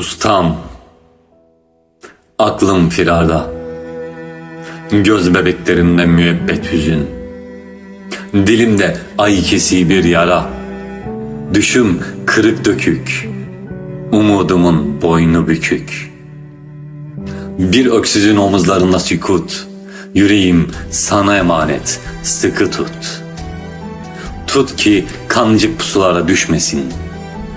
Ustam, aklım firarda. Göz bebeklerimde müebbet hüzün. Dilimde ay kesiği bir yara. Düşüm kırık dökük. Umudumun boynu bükük. Bir öksüzün omuzlarında sükut. Yüreğim sana emanet, sıkı tut. Tut ki kancık pusulara düşmesin.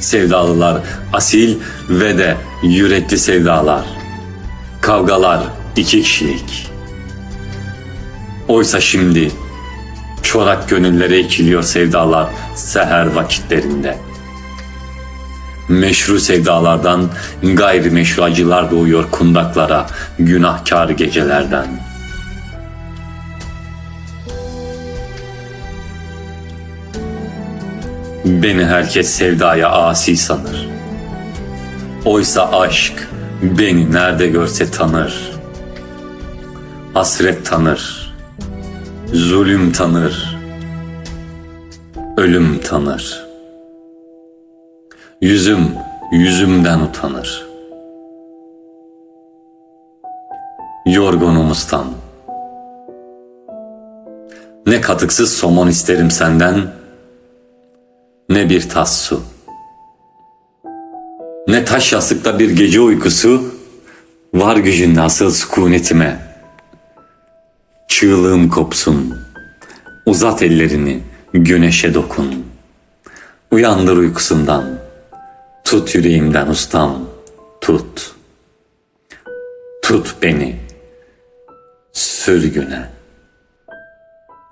Sevdalılar asil ve de yürekli sevdalar. Kavgalar iki kişilik. Oysa şimdi çorak gönüllere ekiliyor sevdalar seher vakitlerinde. Meşru sevdalardan gayrimeşru acılar doğuyor kundaklara günahkar gecelerden. Beni herkes sevdaya asi sanır. Oysa aşk beni nerede görse tanır. Hasret tanır. Zulüm tanır. Ölüm tanır. Yüzüm yüzümden utanır. Yorgunumuzdan. Ne katıksız somon isterim senden, ne bir tas su. Ne taş yastıkta bir gece uykusu, var gücünde asıl sükunetime. Çığlığım kopsun, uzat ellerini, güneşe dokun. Uyandır uykusundan, tut yüreğimden ustam, tut. Tut beni, sür güne,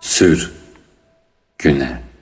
sür güne.